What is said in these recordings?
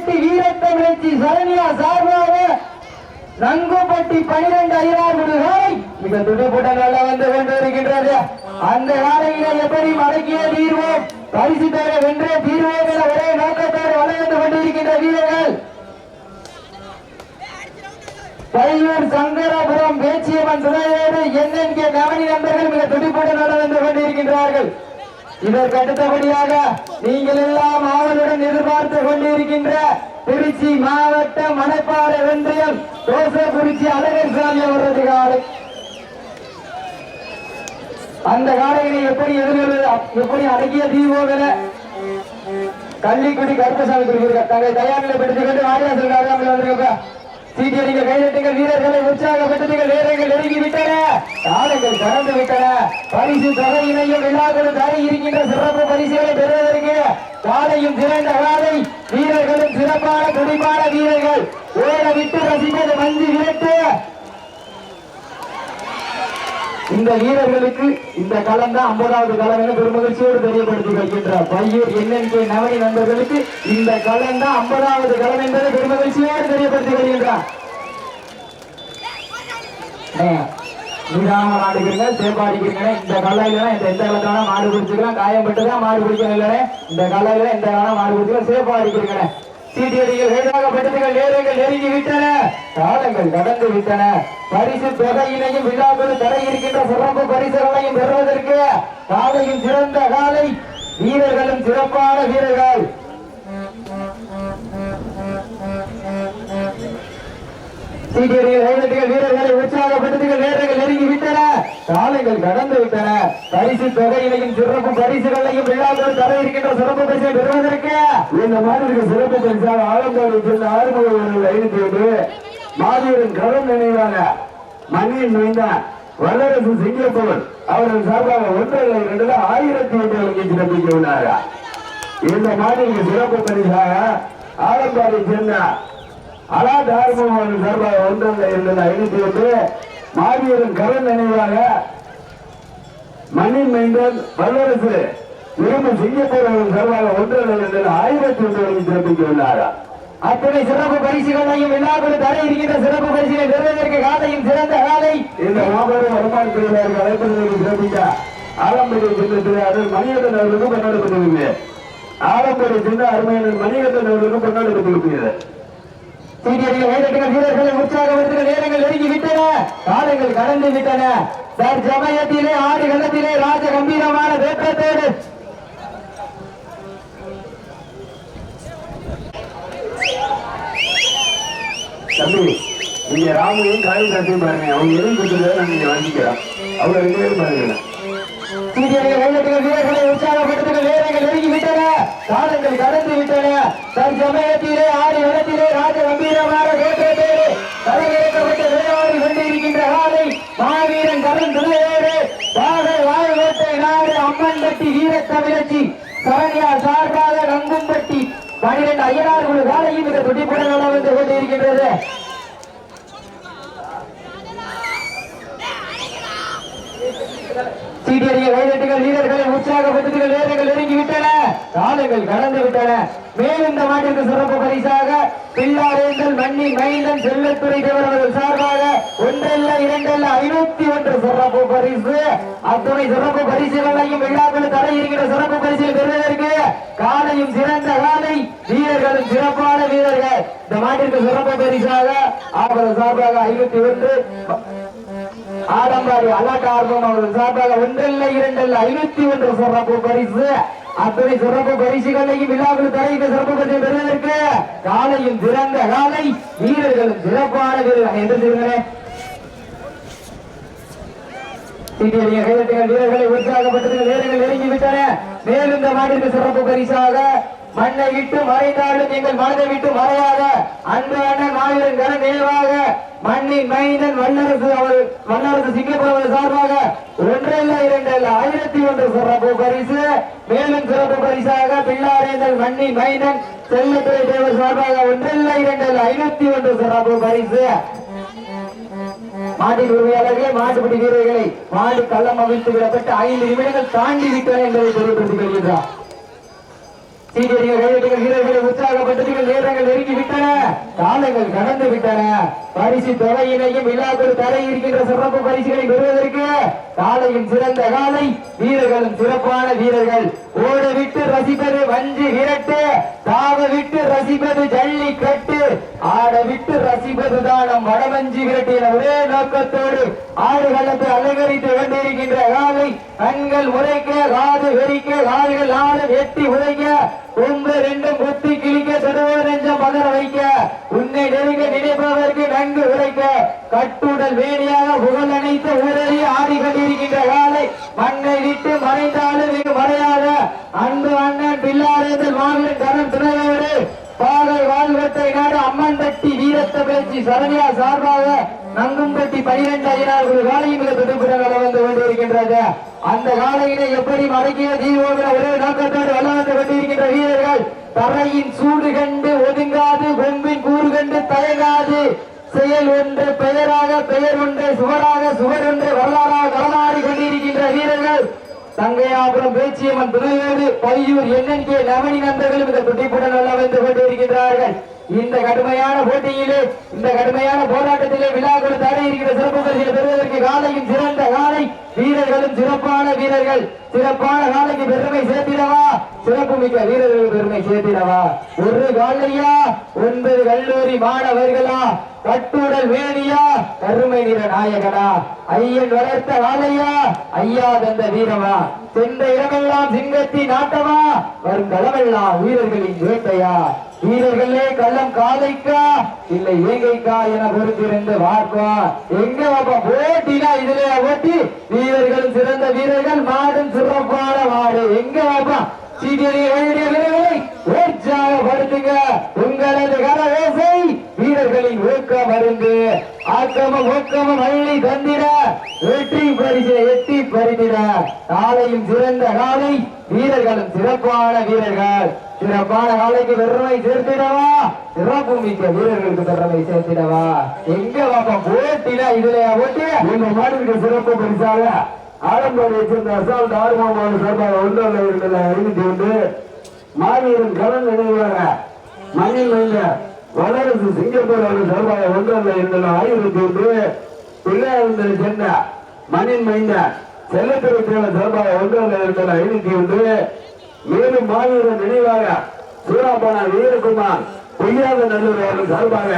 பட்டி வீரத்தமிழ்ச்சி சரணியா சார்பாக நங்குப்பட்டி பனிரெண்டு ஐயாறு காலை மிக துடுப்புடன் நல்ல வந்து கொண்டிருக்கின்றது அந்த காலையில எப்படி மடக்கிய தீர்வோம்? பரிசு தர வென்றே தீர்வோம் என ஒரே நோக்கத்தோடு வளர்ந்து கொண்டிருக்கின்ற வீரர்கள். பையூர் சங்கரபுரம் பேச்சியம்மன் துணையோடு என்என்கே நவனி நண்பர்கள் மிக துடிப்புடன் நடந்து கொண்டிருக்கின்றார்கள். இதற்கு அடுத்தபடியாக நீங்கள் எல்லாம் ஆவலுடன் எதிர்பார்த்து கொண்டிருக்கின்ற திருச்சி மாவட்ட மணப்பாறை ஒன்றியம் தோசைக்குறிச்சி அழகர் சாமி அவரது காலை. அந்த காலையினை எப்படி எதிர்கொள்வது எப்படி அடக்கிய தீபோகன கள்ளிக்குடி கருப்பசாமி குறிப்பிடுங்க தங்களை தயார் நிலைப்படுத்திக் கொண்டு வாரியாசல் காரியாமல் வந்திருக்க சீட்டியடிங்க கைதட்டுங்கள் வீரர்களை. உற்சாகப்படுத்துங்கள் வீரர்கள் நெருங்கி விட்டன காலங்கள் கடந்து விட்டன. பரிசு தொகையினையும் விழாக்களும் தரை இருக்கின்ற சிறப்பு பரிசுகளை பெறுவதற்கு காலையும் சிறந்த காலை வீரர்களும் சிறப்பான துடிப்பான வீரர்கள். ஓட விட்டு ரசிப்பது மஞ்சு விரட்டு. இந்த வீரர்களுக்கு இந்த களம் தான் ஐம்பதாவது களம் என பெருமகிழ்ச்சியோடு தெரியப்படுத்தி வருகின்றார் பையூர் என்என்கே நவனி நண்பர்களுக்கு இந்த களம் தான் ஐம்பதாவது களம் என்பதை பெருமகிழ்ச்சியோடு தெரியப்படுத்தி வருகின்றார் நீடாம ஆடுகிறீங்க சேப்பாடிக்கிறீங்க இந்த கல்லையில இந்த எந்த காலத்தான மாடு பிடிச்சிக்கலாம். காயப்பட்டுதான் மாடு பிடிக்கணும் இல்லைனே. இந்த கல்லையில எந்த காலம் மாடு பிடிச்சிக்கலாம். சேப்பாடிக்கிறீங்க அடிக்கிறீங்க சீட்டியடிகள் வேதாகப்பட்டதுகள் நேரங்கள் நெருங்கி விட்டன. காலங்கள் கடந்து விட்டன. பரிசு தொகையினையும் விழாக்கள் தர இருக்கின்ற சிறப்பு பரிசுகளையும் பெறுவதற்கு காலையும் சிறந்த காலை. வீரர்களும் சிறப்பான வீரர்கள். சீட்டியடிகள் கைதட்டுகள் வீரர்களை உற்சாகப்படுத்துகள் நேரங்கள் நெருங்கி விட்டன காலங்கள் கடந்து விட்டன. பரிசு தொகையினையும் சிறப்பு பரிசுகளையும் விழாக்கள் தர இருக்கின்ற சிறப்பு பரிசை பெறுவதற்கு இந்த மாதிரி சிறப்பு பரிசாக ஆலந்தோடு சென்ற ஆறுமுகவர்கள் ஐந்து மாவீரன் கரம் நினைவாக மண்ணின் மைந்தான் வல்லரசு சிங்கப்பூர் அவர்கள் சார்பாக ஒன்றரை இரண்டுல ஆயிரத்தி எட்டு வழங்கி சிறப்பிக்க உள்ளாரா இந்த மாதிரி சிறப்பு பரிசாக ஆலம்பாடி சேர்ந்த அலா தார்மோகன் சார்பாக ஒன்றரை இரண்டுல ஐநூத்தி எட்டு. மாவீரன் கரம் நினைவாக மண்ணின் மைந்தன் வல்லரசு விரும்பு சிங்கப்பூர் அவர்கள் சார்பாக ஒன்றரை இரண்டுல ஆயிரத்தி ஒன்று வழங்கி சிறப்பிக்க உள்ளாரா அத்தனை சிறப்பு பரிசுகளையும் விழாக்கள் தர இருக்கின்ற சிறப்பு பரிசுகளை பெறுவதற்கு காலையும் சிறந்த காலை இந்த மாபெரும் வருமானத்துறையாளர்கள் அழைப்பதற்கு சிறப்பிக்க ஆலம்படி சின்னத்தில் அருள் மணிகண்டன் அவர்களுக்கும் கொண்டாடப்பட்டிருக்கிறது ஆலம்படி சின்ன அருமையான மணிகண்டன் அவர்களுக்கும் கொண்டாடப்பட்டிருக்கிறது சீனியர்கள் வீரர்கள் வீரர்களை உற்சாகப்படுத்துகிற நேரங்கள் நெருங்கி விட்டன. காலங்கள் கடந்து விட்டன. ஆடு களத்திலே ராஜ கம்பீரமான வேற்றத்தோடு தம்பி நீங்க ராமையும் காயும் காட்சியும் பாருங்க. அவங்க எதுவும் கொடுத்துருந்தா நீங்க வாங்கிக்கலாம் அவங்க ரெண்டு பேரும் பாருங்க. சீனியர்கள் வீரர்கள் வீரர்களை உற்சாகப்படுத்துகிற நேரங்கள் நெருங்கி விட்டன காலங்கள் கடந்து விட்டன. தற்சமயத்திலே ஆறு இடத்திலே ராஜ கம்பீரமான வேற்றத்தோடு தலையிறக்கப்பட்டு விளையாடி கொண்டிருக்கின்ற காலை மாவீரன் கருண் துணையோடு வாகை வாழ்வேட்டை நாடு அம்மன்பட்டி வீரத்தமிழச்சி சரணியார் சார்பாக நங்கும்பட்டி பனிரெண்டு ஐயனார் குழு காலையும் இந்த துடிப்புடன் வந்து கொண்டிருக்கின்றது. சீட்டியடிய கைதட்டுகள் வீரர்களை உற்சாகப்படுத்துகள் நேரங்கள் சாலைகள் கடந்து விட்டன. மேலும் இந்த மாட்டிற்கு சிறப்பு பரிசாக பில்லாரேந்தல் மண்ணி மைந்தன் செல்லத்துறை தேவர்கள் சார்பாக ஒன்றல்ல இரண்டல்ல ஐநூத்தி ஒன்று சிறப்பு பரிசு. அத்துணை சிறப்பு பரிசுகளையும் விழாக்கள் தர இருக்கிற சிறப்பு பரிசில் பெறுவதற்கு காலையும் சிறந்த காலை வீரர்களும் சிறப்பான வீரர்கள். இந்த மாட்டிற்கு சிறப்பு பரிசாக அவர்கள் சார்பாக ஐநூத்தி ஒன்று. ஆடம்பாடி அல்லாட்டார்பம் அவர்கள் சார்பாக ஒன்றல்ல இரண்டல்ல ஐநூத்தி ஒன்று சிறப்பு பரிசு. அத்தனை சிறப்பு பரிசுகளையும் விழாவில் தரையிட்ட சிறப்பு பரிசு பெறுவதற்கு காலையும் சிறந்த காலை வீரர்களும் சிறப்பான வீரர்கள் என்று சொல்கிறேன் வீரர்களை உற்சாகப்பட்டது வீரர்கள் நெருங்கி மேலும் இந்த மாட்டிற்கு சிறப்பு பரிசாக மண்ணை விட்டு மறைந்தாலும் எங்கள் மனதை விட்டு மறையாத அன்பான அண்ணன் மாவீரன் கர நினைவாக மண்ணின் மைந்தன் வல்லரசு அவர் வல்லரசு சிங்கப்பூர் சார்பாக ஒன்றல்ல இரண்டல்ல ஆயிரத்தி ஒன்று சிறப்பு பரிசு. மேலும் சிறப்பு பரிசாக பிள்ளாரேந்தல் மண்ணின் மைந்தன் செல்லத்துறை தேவர் சார்பாக ஒன்றல்ல இரண்டல்ல ஐநூத்தி ஒன்று சிறப்பு பரிசு. மாட்டின் உரிமையாளர்களே மாட்டுப்படி வீரர்களை மாடு கள்ளம் அமைத்து விடப்பட்டு ஐந்து நிமிடங்கள் தாண்டி விட்டன என்பதை தெளிவுபடுத்திக் கொள்கின்றார். கையெழுத்துகள் வீரர்களை நேரங்கள் நெருங்கி விட்டன காலங்கள் கடந்து விட்டன. பரிசு தொகையினையும் விழாக்கள் இருக்கின்ற சிறப்பு பரிசுகளை பெறுவதற்கு காலையும் சிறந்த காலை வீரர்களும் சிறப்பான வீரர்கள். ஓட விட்டு ரசிப்பது வஞ்சி விரட்டு தாவ விட்டு ரசிப்பது ஜல்லி கட்டு ஆட விட்டு ரசிப்பது தானம் வடமஞ்சி விரட்டு என ஒரே நோக்கத்தோடு ஆடுகளத்தை அலங்கரித்து கொண்டிருக்கின்ற காலை கண்கள் உரைக்க ராது வெறிக்க ராதுகள் ஆடு வெட்டி உதைக்க கொம்பு ரெண்டும் குத்தி கிழிக்க சிறுவர் நெஞ்சம் பதற வைக்க உன்னை நெருங்க நினைப்பவருக்கு நன்கு உரைக்க கட்டுடல் வேணியாக புகழ் அணைத்து ஊரறி ஆடி கொண்டிருக்கின்ற காலை மண்ணை விட்டு மறைந்தாலும் இங்கு மறையாத. அன்பு அண்ணன் பில்லாரேந்தல் மாவின் கரம் துணையோடு பாகை வாழ்வத்தை நாடு அம்மன் பட்டி வீரத்தை பேச்சு சரணியா சார்பாக நங்கும்பட்டி பனிரெண்டு ஐயனார்கள் காலையும் மிக வந்து கொண்டிருக்கின்றது. அந்த காலையினை எப்படி மடக்கிய தீவோகிற ஒரே நோக்கத்தோடு வல்ல கொண்டிருக்கின்ற வீரர்கள் தரையின் சூடு கண்டு ஒதுங்காது கொம்பின் கூறு கண்டு தயங்காது. செயல் ஒன்று பெயராக பெயர் ஒன்று சுவராக சுவர் ஒன்று வரலாறாக களமாடி கொண்டிருக்கின்ற வீரர்கள் தங்கையாபுரம் பேச்சியம்மன் துணையோடு பையூர் எண்ணென்கே நவனி நண்பர்களும் இந்த துடிப்புடன் வல்ல வந்து கொண்டிருக்கின்றார்கள். இந்த கடுமையான போட்டியிலே இந்த கடுமையான போராட்டத்திலே விழா தடை இருக்கிற சிறப்பு பரிசில் பெறுவதற்கு காலையும் சிறந்த காலை. வீரர்களும் சிறப்பான வீரர்கள். சிறப்பான காலைக்கு பெருமை சேர்த்திடவா? சிறப்பு மிக்க வீரர்களுக்கு பெருமை சேர்த்திடவா? ஒரு காலையா? ஒன்பது கல்லூரி மாணவர்களா? கட்டுடல் வேணியா கருமை நிற நாயகனா? ஐயன் வளர்த்த வாழையா ஐயா தந்த வீரமா? சென்ற இடமெல்லாம் சிங்கத்தின் ஆட்டமா? வரும் களமெல்லாம் வீரர்களின் வேட்டையா? வீரர்களே கள்ளம் காலைக்கா? இல்லை ஏங்கைக்கா என பொறுத்திருந்து பார்ப்போம் எங்க பாப்பா போட்டினா இதுல ஓட்டி வீரர்கள் சிறந்த வீரர்கள் மாடும் சிறப்பான மாடு. எங்க பாப்பா வீரர்களை உற்சாகப்படுத்துங்க. உங்களது கரவேசை வீரர்களின் ஊக்கம் அருந்து ஆக்கமும் ஊக்கமும் அள்ளி தந்திட வெற்றி பரிசை எட்டி பறிந்திட காலையும் சிறந்த காலை வீரர்களும் சிறப்பான வீரர்கள். சிறப்பான காலைக்கு வெறுமை சேர்த்திடவா? சிறப்பு மிக்க வீரர்களுக்கு பெருமை சேர்த்திடவா? எங்க பாப்பா போட்டினா இதுலயா போட்டி? எங்க மாடுக்கு சிறப்பு பரிசாக ஆலம்பாடியை சேர்ந்த அசால்ட் ஆர்வமான சார்பாக ஒன்றால் இரண்டு அறிவித்து ஒன்று மாவீரன் கலன் நினைவாக மண்ணில் வைந்த வளரசு சிங்கப்பூர் அவர்கள் சார்பாக ஒன்றால் இரண்டு ஆயிரத்தி ஒன்று பிள்ளையாளர்களை சென்ற மண்ணின் மைந்த செல்லத்துறை சார்பாக ஒன்றால் இரண்டு அறிவித்து ஒன்று மேலும் மாவீரன் நினைவாக சூறாபான வீரகுமார் பொய்யாத நல்லூர் அவர்கள் சார்பாக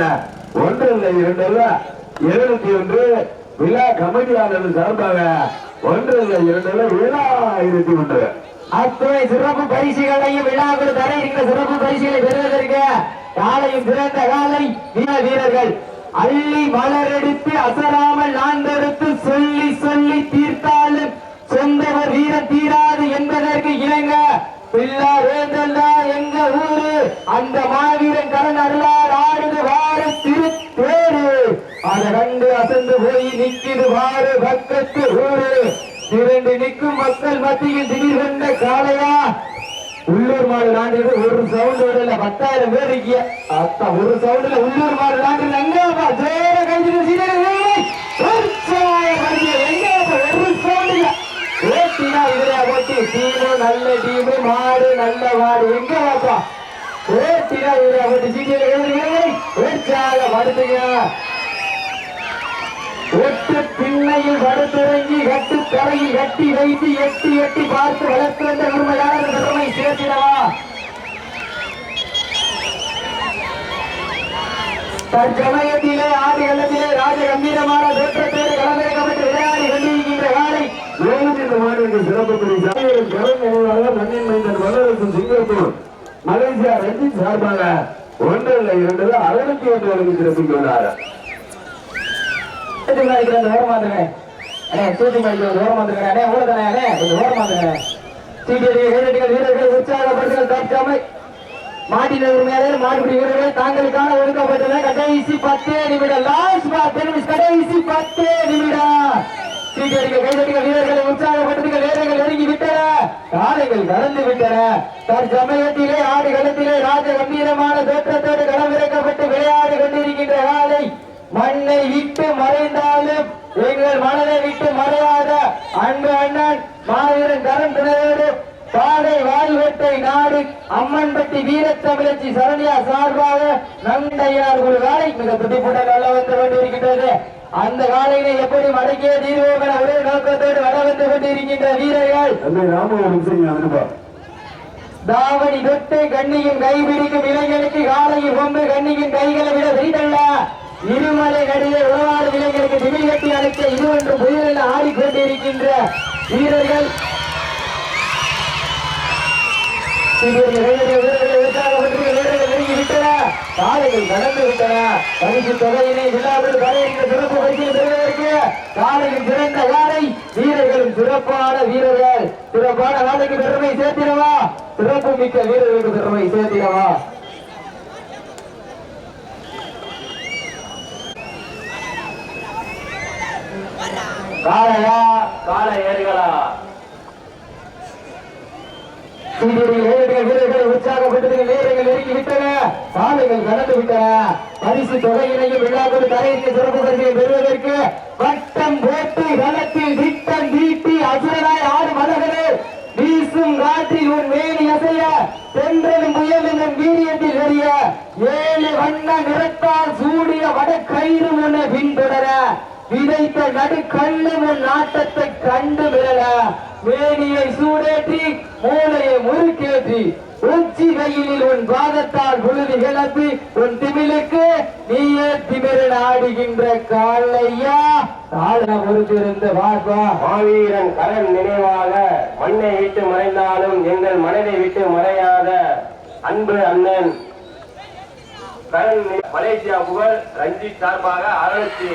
ஒன்று இல்லை இரண்டு அல்ல எழுநூத்தி ஒன்று விழா கமிட்டியாளர் சார்பாக ஒன்று இல்லை இரண்டு அல்ல இருபத்தி ஒன்று. அத்துணை சிறப்பு பரிசுகளையும் விழாவில் தர இருக்கிற சிறப்பு பரிசுகளை பெறுவதற்கு காலையும் சிறந்த காலை வீர வீரர்கள். அள்ளி மலரெடுத்து அசராமல் நான்கெடுத்து சொல்லி சொல்லி தீர்த்தாலும் சொந்தவர் வீர தீராது என்பதற்கு இணங்க பிள்ளா வேந்தல்லா எங்க ஊரு? அந்த மாவீரன் கடன் அருளார் ஆடுது வாரு தேரு அதை கண்டு அசந்து போய் நிக்குது வாரு பக்கத்து ஊரு. திரண்டு நிற்கும் மக்கள் மத்தியில் திடீர் கொண்ட காளையா? உள்ளூர் மாடு லாண்டியது ஒரு சவுண்ட் விடல பத்தாயிரம் பேர் இருக்கிய அத்தா ஒரு சவுண்ட்ல உள்ளூர் மாடு லாண்டியது எங்கப்பா ஜோர கஞ்சி சீரர்கள் எல்லாம் இதுல போச்சு டீமு நல்ல டீமு மாடு நல்ல மாடு. எங்க வாப்பா? ஓட்டினா இதுல ஓட்டி உற்சாக மறுத்துங்க ஒட்டு பின்னையில் படுத்திறங்கி கட்டு தரையில் கட்டி வைத்து எட்டி எட்டி பார்த்து வளர்த்து வந்த உண்மையான பெருமை சேர்த்திடவா? தற்சமயத்திலே ஆதி கள்ளத்திலே ராஜ கம்பீரமான தோற்றத்தோடு களமிறக்கப்பட்டு விளையாடி கொண்டிருக்கின்ற காலை. ஏழுநீர் மாநில சிறப்பு பரிசு. கலன் நினைவாக மண்ணின் மைந்தன் வல்லரசு சிங்கப்பூர். மலேசியா ரஞ்சித் சார்பாக ஒன்று இல்லை இரண்டு அறுநூத்தி ஒன்று வரைக்கும் சிறப்பித்துள்ளார். சூட்டி மாடிக்கிற அந்த ஓரம் வந்துருங்க அண்ணே சூட்டி மாடிக்கிற அந்த ஓரம் வந்துருங்க அண்ணே ஊழதானே அண்ணே கொஞ்சம் ஓரம் வந்துருங்க சீட்டியடிகள் வீரர்கள் வீரர்கள் உற்சாகப்படுத்துங்கள் தற்சமை மாட்டினவர் மேலே மாட்டுப்பிடி வீரர்கள் தாங்களுக்கான ஒதுக்கப்பட்டுள்ள கடைசி பத்தே நிமிடம். லாஸ்ட் கடைசி பத்தே நிமிடம். சீட்டடிக்க வீரர்களை உற்சாகப்பட்டிருக்க வேலைகள் நெருங்கி விட்டன காலைகள் நடந்து விட்டன தற்சமயத்திலே ஆடு களத்திலே ராஜ கம்பீரமான தோற்றத்தோடு களமிறக்கப்பட்டு விளையாடி கொண்டிருக்கின்ற காலை மண்ணை விட்டு மறைந்தாலும் எங்கள் மனதை விட்டு மறையாத அன்பு அண்ணன் மாவீரன் கரம் துணையோடு பாதை வாழ்வெட்டை நாடு அம்மன்பட்டி வீரத்தமிழச்சி சரண்யா சார்பாக நந்தையார் ஒரு காலை மிக துடிப்புடன் நல்ல வந்து கொண்டிருக்கின்றது. அந்த காலையினை எப்படி மடக்கிய தீர்வோம் என ஒரே நோக்கத்தோடு வட வந்து கொண்டிருக்கின்ற வீரர்கள். தாவணி தொட்டு கண்ணியும் கைபிடிக்கும் இளைஞனுக்கு காலையும் கொம்பு கண்ணியும் கைகளை விட வெயிட்டல்ல இருமலை நடுவே உறவாடு இளைஞருக்கு திமிழ் கட்டி அழைக்க இது ஒன்று புயலில் ஆடிக்கொண்டிருக்கின்ற வீரர்கள். காலைகள் கடந்து விட்டன பரிசு தொகையினை விழாவில் வரையிருந்த சிறப்பு பரிசில் பெறுவதற்கு காலையில் சிறந்த காலை வீரர்களும் சிறப்பான வீரர்கள் சிறப்பான காலைக்கு பெருமை சேர்த்திடவா சிறப்பு மிக்க வீரர்களுக்கு பெருமை சேர்த்திடவா காளையா கால ஏறுகளா? சீனியர்கள் வீரர்கள் நெருங்கி விட்டன சாலைகள் கடந்து விட்டன. பரிசு தொகையினையும் விழாக்கள் தரையிற்கு சிறப்பு பரிசை பெறுவதற்கு வட்டம் போட்டு திட்டம் தீட்டி அசுரனாய் ஆறு மலர்களே வீசும் காற்றில் உன் மேனி அசைய தென்றலும் புயலும் உன் வீரியத்தில் எரிய ஏழு வண்ண நிறத்தால் சூடிய வடக்கயிறு உன்னை பின்தொடர விதைத்த நடுக்கண்ணு உன் நாட்டத்தை பொறுத்திருந்து பார்ப்பா மாவீரன் கரண் நினைவாக மண்ணை விட்டு மறைந்தாலும் எங்கள் மனதை விட்டு மறையாத அன்பு அண்ணன் கரண் மலேசியா புகழ் ரஞ்சித் சார்பாக அறுநூத்தி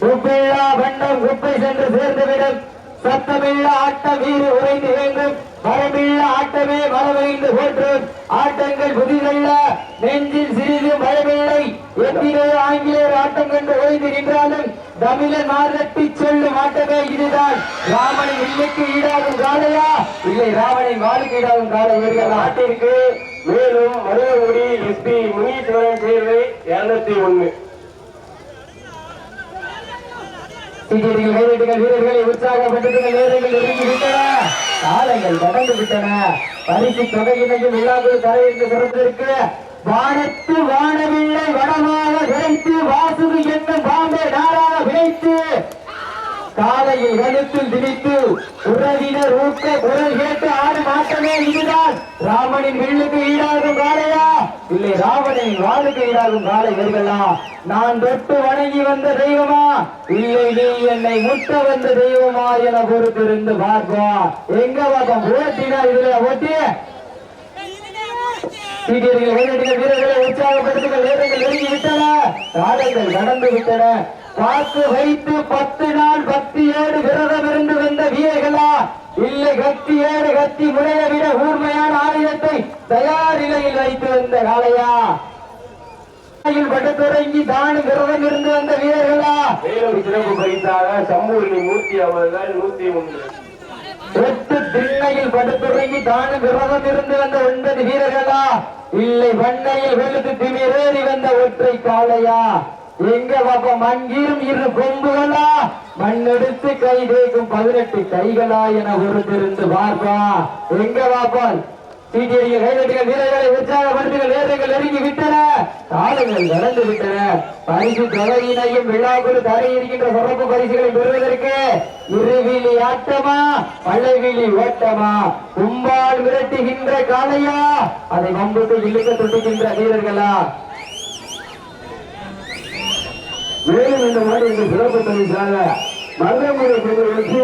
குப்பையில்லா பண்டம் குப்பை சென்று சேர்ந்துவிடும். சத்தமில்லா ஆட்டம் வீறு உறைந்து வேண்டும் மரமில்ல ஆட்டமே மரமைந்து போற்று ஆட்டங்கள் புதிதல்ல. நெஞ்சில் சிறிது பயமில்லை எத்தனையோ ஆங்கிலேயர் ஆட்டம் கண்டு ஓய்ந்து நின்றாலும் தமிழன் மாறட்டி சொல்லும் ஆட்டமே இதுதான். ராமனின் இல்லைக்கு ஈடாகும் காலையா இல்லை ராமனின் வாளுக்கு ஈடாகும் காளை. வீரர்களா ஆட்டிற்கு மேலும் மருதமுடி எஸ்பி முனீஸ்வரன் தேர்வு இருநூத்தி ஒண்ணு. சீக்கிரங்கள் வீரர்களை உற்சாகப்பட்டு வீரர்கள் நெருங்கி விட்டன காலங்கள் கடந்து விட்டன. பரிசு தொகையினையும் விழாக்குள் தரையிற்கு சிறந்திருக்கு வானத்து வானவில்லை வடமாக விளைத்து வாசுகு என்னும் பாம்பே நாளாக விளைத்து காலையில் கழுத்தில் திணித்து உறவினர் ஊக்க குரல் கேட்டு ஆடு மாற்றமே இதுதான் ராமனின் வில்லுக்கு ஈடாகும் காலையா இல்லை ராவணனின் வாளுக்கு ஈடாகும் காளை வெறுகளா நான் தொட்டு வணங்கி வந்த தெய்வமா? இல்லை நீ என்னை முட்ட வந்த தெய்வமா என பொறுத்திருந்து பார்ப்போம் எங்க பார்ப்போம்? ஓட்டினா இதுல ஓட்டி சீக்கியர்கள் வீரர்கள் வீரர்களை உற்சாகப்படுத்துங்கள் வீரர்கள் நெருங்கி விட்டன. காலங்கள் கடந்து விட்டன. காத்து வைத்து பத்து நாள் பக்தியோடு விரதம் இருந்து வந்த வீரர்களா? இல்லை கத்தியோடு கத்தி முறையை விட கூர்மையான ஆயுதத்தை தயார் நிலையில் வைத்து வந்த காளையா பட்டு தொடங்கி தானு விரதம் இருந்து வந்த வீரர்களா? மேலும் சிறப்பு பரிசாக சம்பூர்ணி மூர்த்தி அவர்கள் நூத்தி ஒன்று. எட்டு திண்ணையில் படுத்துறங்கி தானும் விரதம் இருந்து வந்த ஒன்பது வீரர்களா? இல்லை வண்ணையில் வெளுத்து திமிரேறி வந்த ஒற்றை காளையா? எங்க பாப்போம் மண்கீரும் இரு கொம்புகளா? மண்ணெடுத்து கை தேய்க்கும் பதினெட்டு கைகளா என ஒருத்திருந்து பார்ப்பா எங்க பாப்பால் சீட்டியடிகள் கைதட்டிகள் வீரர்களை உற்சாகப்படுத்துகள் வீரர்கள் நெருங்கி விட்டன. காலங்கள் நடந்து விட்டன. பரிசு தொகையினையும் விழாக்குழு தரை இருக்கின்ற சிறப்பு பரிசுகளை பெறுவதற்கு இருவிழி ஆட்டமா பள்ளைவிழி ஓட்டமா? கும்பால் விரட்டுகின்ற காலையா அதை வம்புக்கு இழுக்க துடிக்கின்ற வீரர்களா? மேலும் இந்த மாதிரி இந்த சிறப்பு பரிசாக மருதமுறை முறை வச்சு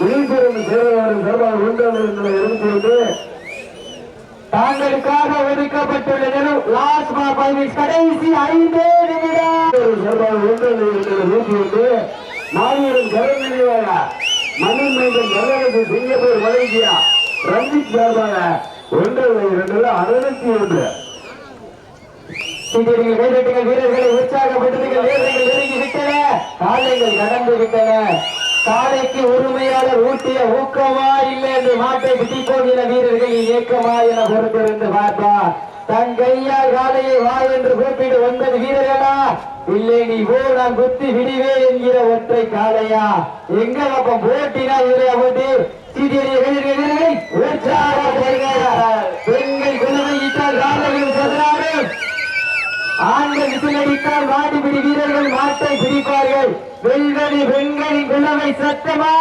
விழிப்புணர்வு செயலாளர் சார்பாக ஒன்றாவது இருபத்தி ஒன்று தாங்களுக்காக ஒதுக்கப்பட்டுள்ள லாஸ்ட் பைவிஸ் கடைசி ஐந்தே நிமிடம். மாவீரன் கரண் நினைவாக மண்ணின் மைந்தன் வல்லரசு சிங்கப்பூர் மலேசியா. ரஞ்சித் சார்பாக ஒன்று இரண்டுல அறுபத்தி ஒன்று. வீரர்களை உற்சாகப்படுத்துங்கள். வீரர்கள் நெருங்கி விட்டன காளைகள் கடந்து விட்டன. காளைக்கு உரிமையாளர் ஊட்டிய ஊக்கமா இல்லை என்று மாட்டை பிடி போகிற வீரர்கள் இயக்கமா என பொறுத்திருந்து பார்ப்பா தன் கையால் காலையை வா என்று கூப்பிட்டு ஒன்பது வீரர்களா இல்லை நீ போ நான் குத்தி விடுவே என்கிற ஒற்றை காலையா எங்க பக்கம் போட்டினா இதுல போட்டி சீட்டியடிய வீரர்களை பெண்கள் குழுவை இட்டால் காலையும் ஆண்கள் விசிலடித்தால் வாடிபிடி வீரர்கள் மாட்டை பிடிப்பார்கள். வெல்வெளி பெண்களின் குழவை சத்தமா?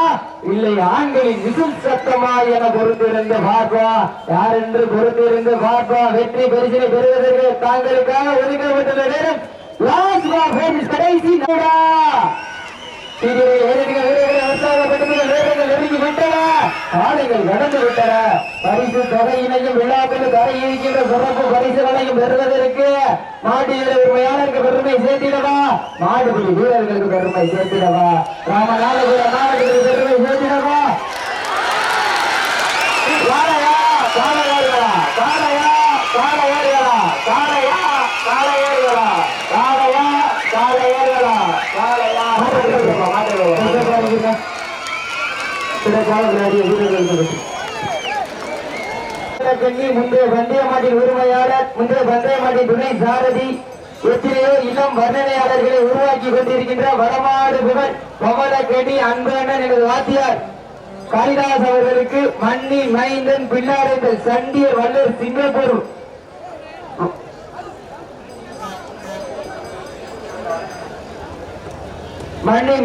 இல்லை ஆண்களின் விசில் சத்தமா என பொறுத்திருந்து பார்ப்பா. யார் என்று பொறுத்திருந்து பார்ப்பா. வெற்றி பரிசினை பெறுவதற்கு தாங்களுக்காக ஒதுக்கப்பட்டுள்ள நேரம். லாஸ்ட் பால் கடைசி காளைகள் நடந்து விட்டன. பரிசு தொகையினையும் விழாக்கள் கரை இருக்கின்ற சிறப்பு பரிசுகளையும் பெறுவதற்கு நாட்டில் உண்மையாளருக்கு பெருமை சேர்த்திடவா? மாடுபிடி வீரர்களுக்கு பெருமை சேர்த்திடவா? ராமநாதபுரம் மாவட்டத்திற்கு பெருமை சேர்த்திடவா காளையா காளையார்களா காளையா காளையார்களா காளையா காளையார்களா காளையா காளையார்களா காளையா மாட்டேங்க விளையாடிய வீரர்களுக்கு முந்தைய பந்தய மாட்டின் உரிமையாளர் முந்தைய பந்தய மாட்டின் துணை சாரதி எத்தனையோ இளம் வர்ணனையாளர்களை உருவாக்கி கொண்டிருக்கின்ற வடமாடு புகழ் கமல அன்பண்ணன் எனது வாத்தியார். காளிதாஸ் அவர்களுக்கு மண்ணி மைந்தன் பிள்ளாரங்கள் சண்டிய வல்லூர் சிங்கப்பூர் மண்ணி